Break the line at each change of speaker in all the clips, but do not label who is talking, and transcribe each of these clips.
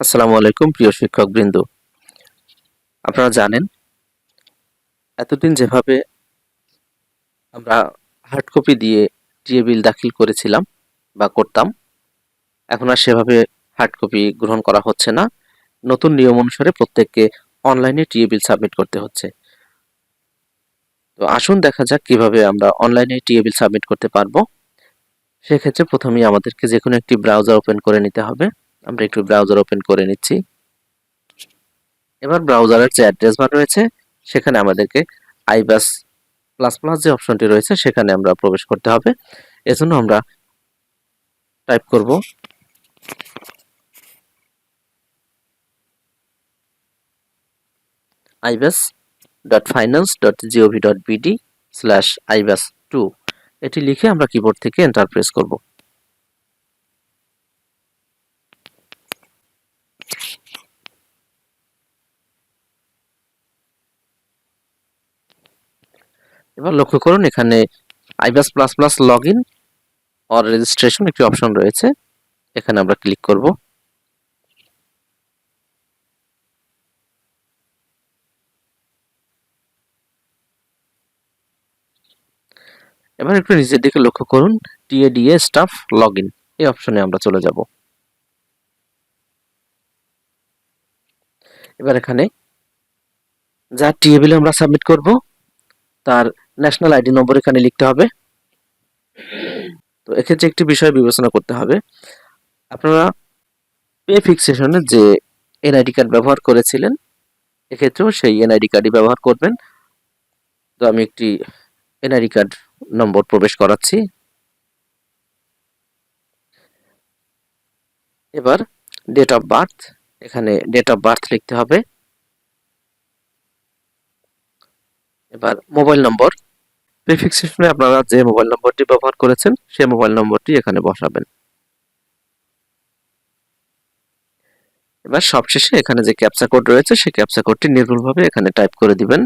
আসসালামু আলাইকুম, প্রিয় শিক্ষক শিক্ষকবৃন্দ। আপনারা জানেন, এতদিন যেভাবে আমরা হার্ড কপি দিয়ে টিএ বিল দাখিল করেছিলাম বা করতাম, এখন আর সেভাবে হার্ড কপি গ্রহণ করা হচ্ছে না। নতুন নিয়ম অনুসারে প্রত্যেককে অনলাইনে টিএ বিল সাবমিট করতে হচ্ছে। তো আসুন দেখা যাক কীভাবে আমরা অনলাইনে টিএ বিল সাবমিট করতে পারব। সেক্ষেত্রে প্রথমেই আমাদেরকে যে কোনো একটি ব্রাউজার ওপেন করে নিতে হবে। আমরা একটু ব্রাউজার ওপেন করে নিচ্ছি। এবার ব্রাউজারের যে অ্যাড্রেস বার রয়েছে, সেখানে আমাদেরকে আইবাস প্লাস প্লাস যে অপশনটি রয়েছে, সেখানে আমরা প্রবেশ করতে হবে। এজন্য আমরা টাইপ করব। IBAS dot finance dot GOV dot BD slash iBAS two এটি লিখে আমরা কিবোর্ড থেকে এন্টার প্রেস করব। এবার লক্ষ্য করুন এখানে iBAS plus plus log in or registration একটি অপশন রয়েছে। এখানে আমরা ক্লিক করব। এবার একটু নিচের দিকে লক্ষ্য করুন টিএডিএ স্টাফ লগ ইন এই অপশনে আমরা চলে যাব। এবার এখানে যা টিএবিলে আমরা সাবমিট করব, তার ন্যাশনাল আইডি নম্বর এখানে লিখতে হবে। তো এক্ষেত্রে একটি বিষয় বিবেচনা করতে হবে। আপনারা পে ফিক্সেশনে যে এনআইডি কার্ড ব্যবহার করেছিলেন, এক্ষেত্রেও সেই এনআইডি কার্ডই ব্যবহার করবেন। তো আমি একটি এনআইডি কার্ড নম্বর প্রবেশ করাচ্ছি। এবার ডেট অফ বার্থ এখানে ডেট অফ বার্থ লিখতে হবে। এবার মোবাইল নম্বর প্রিফিক্সেশনে আপনারা যে মোবাইল নম্বরটি ব্যবহার করেছেন, সেই মোবাইল নম্বরটি এখানে বসাবেন। এবার সবশেষে এখানে যে ক্যাপচা কোড রয়েছে, সেই ক্যাপচা কোডটি নির্ভুলভাবে এখানে টাইপ করে দিবেন।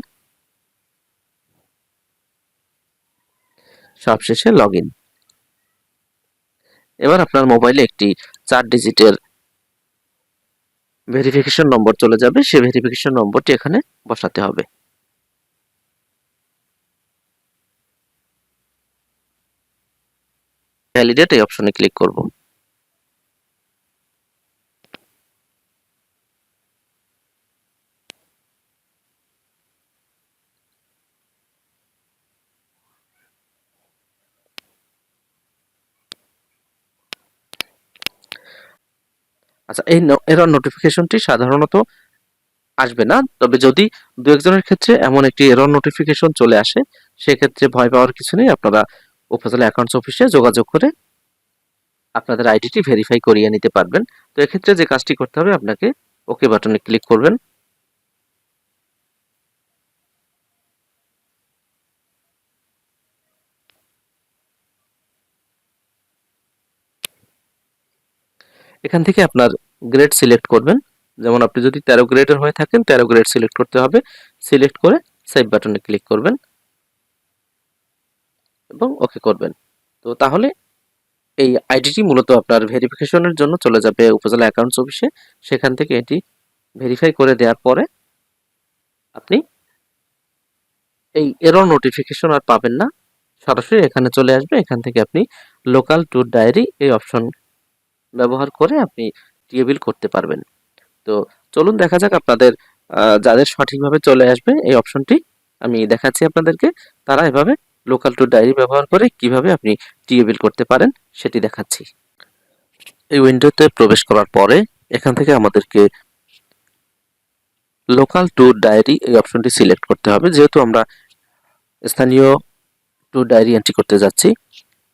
সবশেষে লগ ইন এবার আপনার মোবাইলে একটি চার ডিজিটের ভেরিফিকেশন নম্বর চলে যাবে, সেই ভেরিফিকেশন নম্বরটি এখানে বসাতে হবে। ভ্যালিডেট এই অপশনে ক্লিক করব। আচ্ছা এই এরর নোটিফিকেশনটি সাধারণত আসবে না। তবে যদি দু একজনের ক্ষেত্রে এমন একটি এরর নোটিফিকেশন চলে আসে, সেক্ষেত্রে ভয় পাওয়ার কিছু নেই। আপনারা উপজেলা অ্যাকাউন্টস অফিসে যোগাযোগ করে আপনাদের আইডিটি ভেরিফাই করিয়ে নিতে পারবেন। তো এক্ষেত্রে যে কাজটি করতে হবে, আপনাকে ওকে বাটনে ক্লিক করবেন। এখান থেকে আপনার গ্রেড সিলেক্ট করবেন। যেমন আপনি যদি তেরো গ্রেডের হয়ে থাকেন, তেরো গ্রেড সিলেক্ট করতে হবে। সিলেক্ট করে সেভ বাটনে ক্লিক করবেন। এবং ওকে করবেন। তো তাহলে এই আইডিটি মূলত আপনার ভেরিফিকেশনের জন্য চলে যাবে উপজেলা অ্যাকাউন্টস অফিসে সেখান থেকে এটি ভেরিফাই করে দেওয়ার পরে আপনি এই এরর নোটিফিকেশন আর পাবেন না। সরাসরি এখানে চলে আসবে। এখান থেকে আপনি লোকাল ট্যুর ডায়েরি এই অপশন ব্যবহার করে আপনি টিএবিল করতে পারবেন। তো চলুন দেখা যাক আপনাদের যাদের সঠিকভাবে চলে আসবে এই অপশনটি আমি দেখাচ্ছি আপনাদেরকে। তারা এভাবে লোকাল টু ডায়েরি ব্যবহার করে কীভাবে আপনি টিএবিল করতে পারেন, সেটি দেখাচ্ছি। এই উইন্ডোতে প্রবেশ করার পরে এখান থেকে আমাদেরকে লোকাল টু ডায়েরি এই অপশনটি সিলেক্ট করতে হবে। যেহেতু আমরা স্থানীয় টু ডায়েরি এন্ট্রি করতে যাচ্ছি,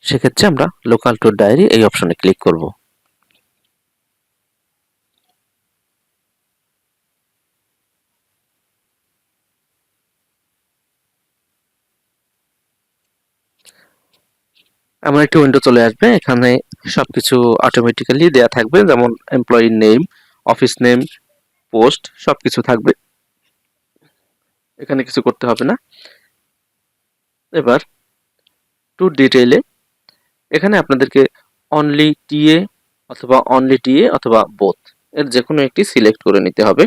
সেক্ষেত্রে আমরা লোকাল টু ডায়েরি এই অপশনে ক্লিক করব। এমন একটি উইন্ডো চলে আসবে। এখানে সবকিছু অটোমেটিক্যালি দেয়া থাকবে। যেমন employee name office name post সবকিছু থাকবে। এখানে কিছু করতে হবে না। এবার টু ডিটেইলে এখানে আপনাদেরকে অনলি টিএ অথবা অনলি টিএ অথবা বোথ এর যে কোনো একটি সিলেক্ট করে নিতে হবে।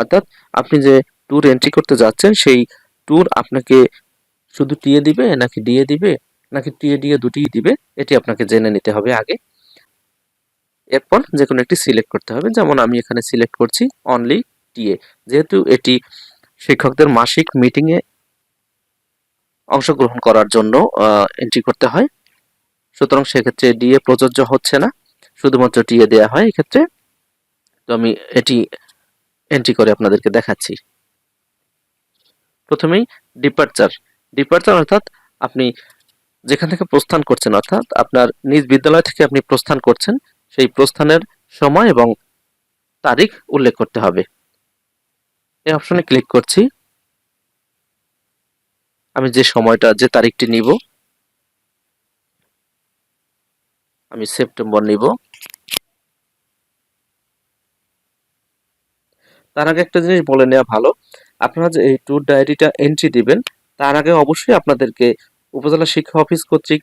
অর্থাৎ আপনি যে ট্যুর এন্ট্রি করতে যাচ্ছেন, সেই ট্যুর আপনাকে শুধু টিএ দিবে নাকি ডিএ দিবে? নাকি ডিএ দুটিই দিবে, এটি আপনাকে জেনে নিতে হবে আগে। এরপর যে কোনো একটি সিলেক্ট করতে হবে। যেমন আমি এখানে সিলেক্ট করছি অনলি টিএ যেহেতু এটি শিক্ষকদের মাসিক মিটিংয়ে অংশগ্রহণ করার জন্য এন্ট্রি করতে হয়। সুতরাং সেক্ষেত্রে ডিএ প্রযোজ্য হচ্ছে না। শুধুমাত্র টিএ দেওয়া হয় এক্ষেত্রে। তো আমি এটি এন্ট্রি করে আপনাদেরকে দেখাচ্ছি। প্রথমেই ডিপার্চার ডিপার্চার অর্থাৎ আপনি যেখান থেকে প্রস্থান করছেন, অর্থাৎ আপনার নিজ বিদ্যালয় থেকে আপনি প্রস্থান করছেন, সেই প্রস্থানের সময় এবং তারিখ উল্লেখ করতে হবে। এই অপশনে ক্লিক করছি। আমি যে সময়টা, যে তারিখটি নিব, আমি সেপ্টেম্বর নিব। তার আগে একটা জিনিস বলে নেওয়া ভালো। আপনারা যে এই ট্যুর ডায়েরিটা এন্ট্রি দিবেন, তার আগে অবশ্যই আপনাদেরকে উপজেলা শিক্ষা অফিস কর্তৃক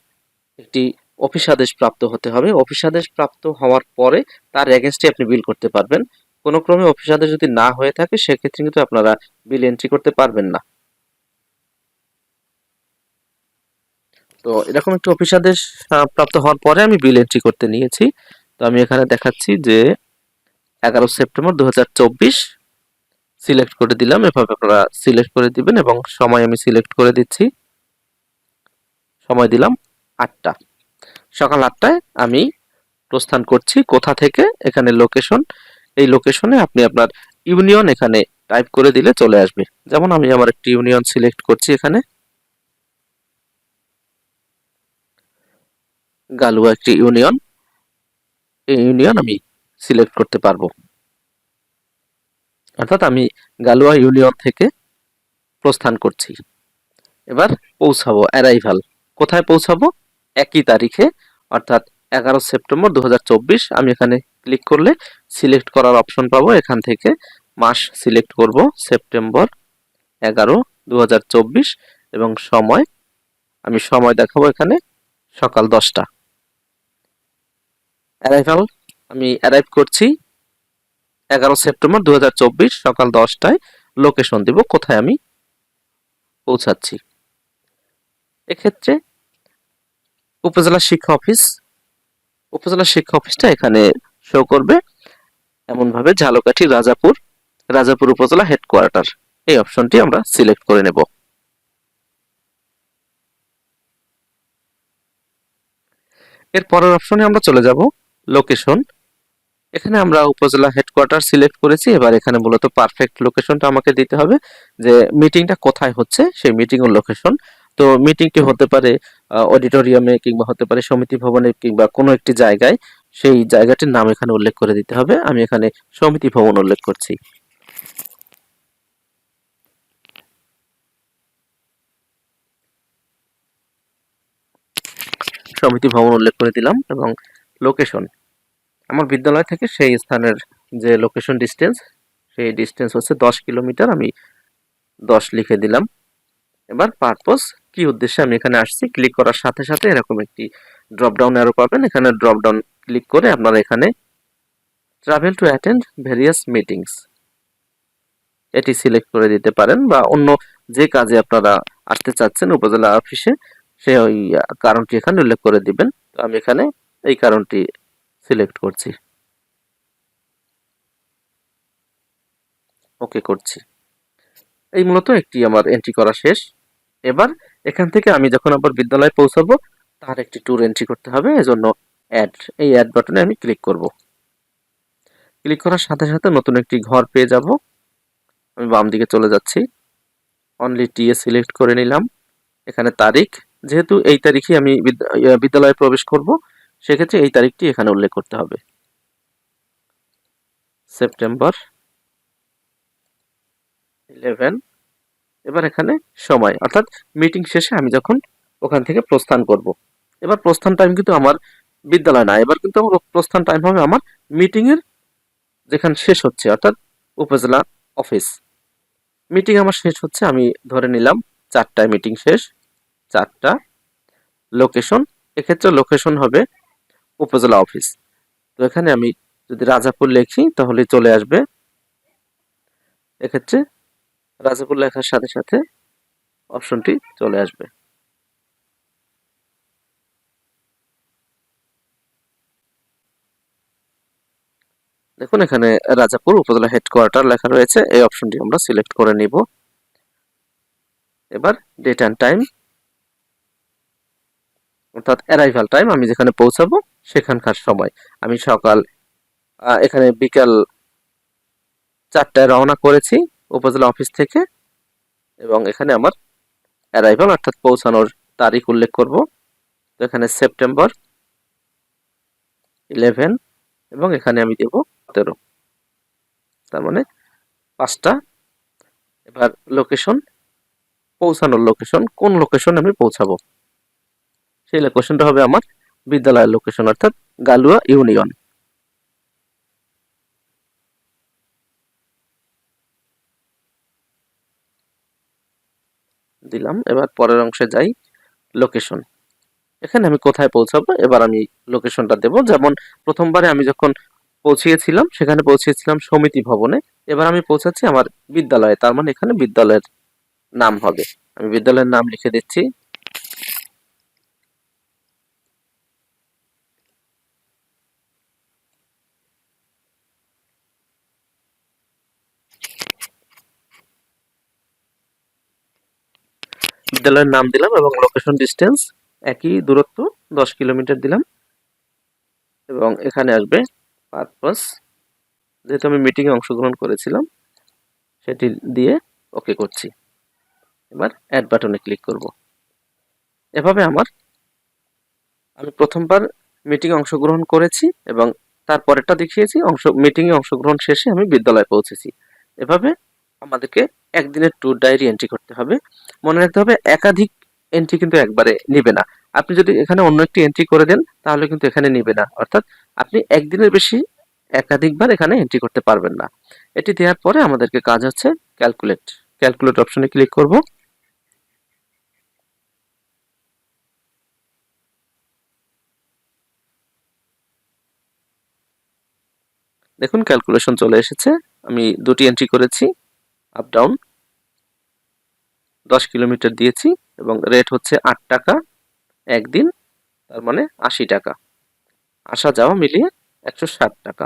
একটি অফিস আদেশ প্রাপ্ত হতে হবে। অফিস আদেশ প্রাপ্ত হওয়ার পরে তার এগেনস্টে আপনি বিল করতে পারবেন। কোনো ক্রমে অফিস আদেশ যদি না হয়ে থাকে, সেক্ষেত্রে কিন্তু আপনারা বিল এন্ট্রি করতে পারবেন না। তো এরকম একটি অফিস আদেশ প্রাপ্ত হওয়ার পরে আমি বিল এন্ট্রি করতে নিয়েছি। তো আমি এখানে দেখাচ্ছি যে এগারো সেপ্টেম্বর দু হাজার চব্বিশ সিলেক্ট করে দিলাম। এভাবে আপনারা সিলেক্ট করে দিবেন এবং সময় আমি সিলেক্ট করে দিচ্ছি। সময় দিলাম আটটা। সকাল আটটায় আমি প্রস্থান করছি কোথা থেকে, এখানে লোকেশন এই লোকেশনে আপনি আপনার ইউনিয়ন এখানে টাইপ করে দিলে চলে আসবে। যেমন আমি আমার একটি ইউনিয়ন সিলেক্ট করছি এখানে। গালুয়া একটি ইউনিয়ন এই ইউনিয়ন আমি সিলেক্ট করতে পারব। অর্থাৎ আমি গালুয়া ইউনিয়ন থেকে প্রস্থান করছি। এবার পৌঁছাবো অ্যারাইভাল কোথায় পৌঁছাবো? একই তারিখে, অর্থাৎ এগারো সেপ্টেম্বর দু হাজার চব্বিশ। আমি এখানে ক্লিক করলে সিলেক্ট করার অপশন পাবো। এখান থেকে মাস সিলেক্ট করব, সেপ্টেম্বর এগারো দু এবং সময়, আমি সময় দেখাবো এখানে সকাল দশটা। অ্যারাইভাল আমি অ্যারাইভ করছি এগারো সেপ্টেম্বর দু হাজার চব্বিশ সকাল দশটায়। লোকেশন দিব, কোথায় আমি পৌঁছাচ্ছি। এক্ষেত্রে উপজেলা শিক্ষা অফিস। উপজেলা শিক্ষা অফিসটা এখানে শো করবে। এমনভাবে ঝালকাঠি, রাজাপুর রাজাপুর উপজেলা হেডকোয়ার্টার এই অপশনটি আমরা সিলেক্ট করে নেব। এর পরের অপশনে আমরা চলে যাব লোকেশন এখানে আমরা উপজেলা হেডকোয়ার্টার সিলেক্ট করেছি। এবার এখানে মূলত পারফেক্ট লোকেশনটা আমাকে দিতে হবে যে মিটিংটা কোথায় হচ্ছে, সেই মিটিং এর লোকেশন তো মিটিংটি হতে পারে অডিটোরিয়ামে কিংবা হতে পারে সমিতি ভবনে কিংবা কোনো একটি জায়গায়, সেই জায়গাটির নাম এখানে উল্লেখ করে দিতে হবে। আমি এখানে সমিতি ভবন উল্লেখ করছি। সমিতি ভবন উল্লেখ করে দিলাম এবং লোকেশন আমার বিদ্যালয় থেকে সেই স্থানের যে লোকেশন ডিস্টেন্স সেই ডিস্টেন্স হচ্ছে দশ কিলোমিটার। আমি দশ লিখে দিলাম। এবার পারপোজ কি উদ্দেশ্যে আমি এখানে আসছি ক্লিক করার সাথে সাথে এরকম একটি ড্রপ ডাউন অ্যারো পাবেন। এখানে ড্রপ ডাউন ক্লিক করে আপনারা এখানে travel to attend various meetings এটি সিলেক্ট করে দিতে পারেন বা অন্য যে কাজে আপনারা আসতে চাচ্ছেন উপজেলা অফিসে সে ওই কারণটি এখানে উল্লেখ করে দিবেন। তো আমি এখানে এই কারণটি সিলেক্ট করছি। ওকে করছি। এই মূলত একটি আমার এন্ট্রি করা শেষ। এবার এখান থেকে আমি যখন আবার বিদ্যালয়ে পৌঁছাবো, তার একটি ট্যুর এন্ট্রি করতে হবে, এজন্য অ্যাড এই অ্যাড বাটনে আমি ক্লিক করব। ক্লিক করার সাথে সাথে নতুন একটি ঘর পেয়ে যাব। আমি বাম দিকে চলে যাচ্ছি। অনলি টিএ সিলেক্ট করে নিলাম। এখানে তারিখ, যেহেতু এই তারিখে আমি বিদ্যালয়ে প্রবেশ করব, সেক্ষেত্রে এই তারিখটি এখানে উল্লেখ করতে হবে। সেপ্টেম্বর ইলেভেন এবার এখানে সময়, অর্থাৎ মিটিং শেষে আমি যখন ওখান থেকে প্রস্থান করব। এবার প্রস্থান টাইম কিন্তু আমার বিদ্যালয় না, এবার কিন্তু আমার প্রস্থান টাইম হবে আমার মিটিংয়ের যেখানে শেষ হচ্ছে, অর্থাৎ উপজেলা অফিস মিটিং আমার শেষ হচ্ছে, আমি ধরে নিলাম চারটায় মিটিং শেষ, চারটা লোকেশন এক্ষেত্রে লোকেশন হবে উপজেলা অফিস তো এখানে আমি যদি রাজাপুর লিখি, তাহলে চলে আসবে এক্ষেত্রে রাজাপুর লেখার সাথে সাথে অপশনটি চলে আসবে। দেখুন, এখানে রাজাপুর উপজেলা হেডকোয়ার্টার লেখা রয়েছে। এই অপশনটি আমরা সিলেক্ট করে নিব। এবার ডেট অ্যান্ড টাইম অর্থাৎ অ্যারাইভাল টাইম আমি যেখানে পৌঁছাবো সেখানকার সময়। আমি সকাল এখানে বিকাল চারটায় রওনা করেছি। উপজেলা অফিস থেকে এবং এখানে আমার অ্যারাইভাল অর্থাৎ পৌঁছানোর তারিখ উল্লেখ করব। তো এখানে সেপ্টেম্বর ইলেভেন এবং এখানে আমি দেব তেরো। তার মানে পাঁচটা। এবার লোকেশন পৌঁছানোর লোকেশন কোন লোকেশন আমি পৌঁছাবো? সেই লোকেশনটা হবে আমার বিদ্যালয়ের লোকেশন অর্থাৎ গালুয়া ইউনিয়ন দিলাম। এবার পরের অংশে যাই লোকেশন এখানে আমি কোথায় পৌঁছাবো? এবার আমি লোকেশনটা দেব। যেমন প্রথমবারে আমি যখন পৌঁছিয়েছিলাম, সেখানে পৌঁছিয়েছিলাম সমিতি ভবনে। এবার আমি পৌঁছাচ্ছি আমার বিদ্যালয়ে। তার মানে এখানে বিদ্যালয়ের নাম হবে। আমি বিদ্যালয়ের নাম লিখে দিচ্ছি। বিদ্যালয়ের নাম দিলাম এবং লোকেশন ডিস্টেন্স একই, দূরত্ব দশ কিলোমিটার দিলাম। এবং এখানে আসবে পারপাস যেহেতু আমি মিটিংয়ে অংশগ্রহণ করেছিলাম, সেটি দিয়ে ওকে করছি। এবার অ্যাড বাটনে ক্লিক করব। এভাবে আমার, আমি প্রথমবার মিটিংয়ে অংশগ্রহণ করেছি এবং তারপরেরটা দেখিয়েছি। অংশ মিটিংয়ে অংশগ্রহণ শেষে আমি বিদ্যালয়ে পৌঁছেছি। এভাবে আমাদেরকে একদিনের ট্যুর ডায়েরি এন্ট্রি করতে হবে। মনে রাখতে হবে, একাধিক এন্ট্রি কিন্তু একবারে নিবে না। আপনি যদি এখানে অন্য একটি এন্ট্রি করে দেন, তাহলে কিন্তু এখানে নিবে না। অর্থাৎ আপনি একদিনের বেশি একাধিকবার এখানে এন্ট্রি করতে পারবেন না। এটি দেওয়ার পরে আমাদেরকে কাজ হচ্ছে ক্যালকুলেট ক্যালকুলেট অপশনে ক্লিক করব। দেখুন ক্যালকুলেশন চলে এসেছে। আমি দুটি এন্ট্রি করেছি। আপ ডাউন দশ কিলোমিটার দিয়েছি এবং রেট হচ্ছে আট টাকা একদিন, তার মানে আশি টাকা। আসা যাওয়া মিলিয়ে একশো ষাট টাকা।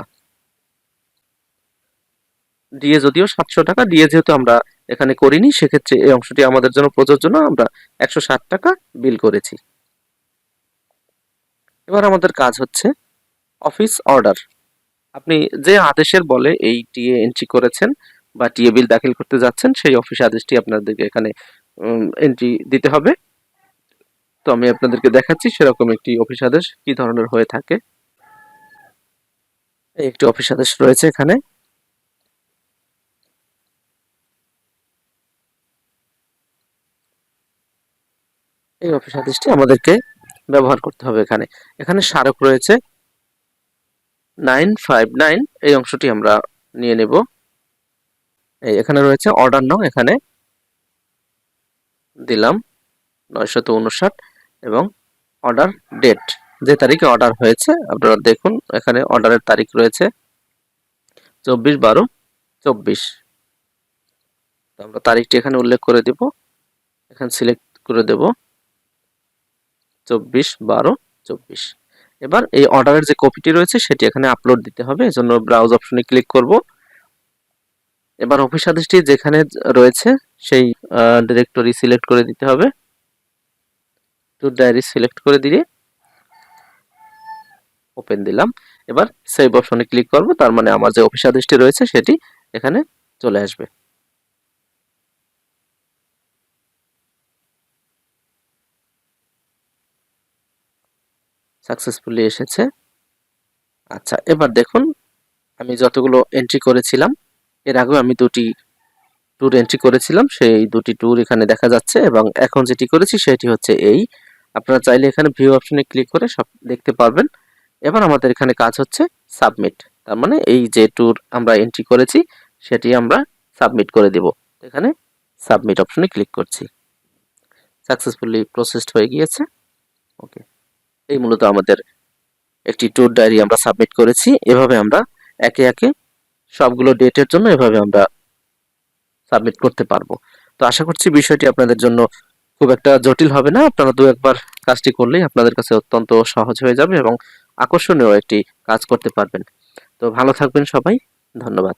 দিয়ে যদিও সাতশো টাকা, দিয়ে যেহেতু আমরা এখানে করিনি, সেক্ষেত্রে এই অংশটি আমাদের জন্য প্রযোজ্য না, আমরা একশো ষাট টাকা বিল করেছি। এবার আমাদের কাজ হচ্ছে অফিস অর্ডার আপনি যে আদেশের বলে এই টিএ এন্ট্রি করেছেন বা টিএ বিল দাখিল করতে যাচ্ছেন, সেই অফিস আদেশটি আপনাদেরকে এখানে এন্ট্রি দিতে হবে। তো আমি আপনাদেরকে দেখাচ্ছি সেরকম একটি অফিস আদেশ কি ধরনের হয়ে থাকে। একটি অফিস আদেশ রয়েছে এখানে। এই অফিস আদেশটি আমাদেরকে ব্যবহার করতে হবে এখানে। এখানে স্মারক রয়েছে। নাইন ফাইভ নাইন এই অংশটি আমরা নিয়ে নেব। এখানে রয়েছে অর্ডার নাও, এখানে দিলাম নয়শত উনষাট এবং অর্ডার ডেট যে তারিখে অর্ডার হয়েছে, আপনারা দেখুন, এখানে অর্ডারের তারিখ রয়েছে চব্বিশ বারো চব্বিশ। তো আমরা তারিখটি এখানে উল্লেখ করে দেব, এখানে সিলেক্ট করে দেব চব্বিশ বারো চব্বিশ। এবার এই অর্ডারের যে কপিটি রয়েছে, সেটি এখানে আপলোড দিতে হবে, এজন্য ব্রাউজ অপশনে ক্লিক করব। এবার অফিস আদেশটি যেখানে রয়েছে, সেই ডিরেক্টরি সিলেক্ট করে দিতে হবে। টু ডায়েরি সিলেক্ট করে দিয়ে ওপেন দিলাম। এবার সেভ অপশনে ক্লিক করব, তার মানে আমার যে অফিস আদেশটি রয়েছে, সেটি এখানে চলে আসবে। সাকসেসফুলি এসেছে। আচ্ছা এবার দেখুন, আমি যতগুলো এন্ট্রি করেছিলাম এর আগেও আমি দুটি ট্যুর এন্ট্রি করেছিলাম, সেই দুটি ট্যুর এখানে দেখা যাচ্ছে এবং এখন যেটি করেছি সেটি হচ্ছে এই। আপনারা চাইলে এখানে ভিউ অপশনে ক্লিক করে সব দেখতে পারবেন। এবার আমাদের এখানে কাজ হচ্ছে সাবমিট তার মানে এই যে ট্যুর আমরা এন্ট্রি করেছি, সেটি আমরা সাবমিট করে দেব। এখানে সাবমিট অপশনে ক্লিক করছি। সাকসেসফুলি প্রসেসড হয়ে গিয়েছে। ওকে এই মূলত আমাদের একটি ট্যুর ডায়েরি আমরা সাবমিট করেছি। এভাবে আমরা একে একে সবগুলো ডেটের জন্য এভাবে আমরা সাবমিট করতে পারব। তো আশা করছি বিষয়টি আপনাদের জন্য খুব একটা জটিল হবে না। আপনারা দু একবার কাজটি করলেই আপনাদের কাছে অত্যন্ত সহজ হয়ে যাবে এবং আকর্ষণীয় একটি কাজ করতে পারবেন। তো ভালো থাকবেন সবাই। ধন্যবাদ।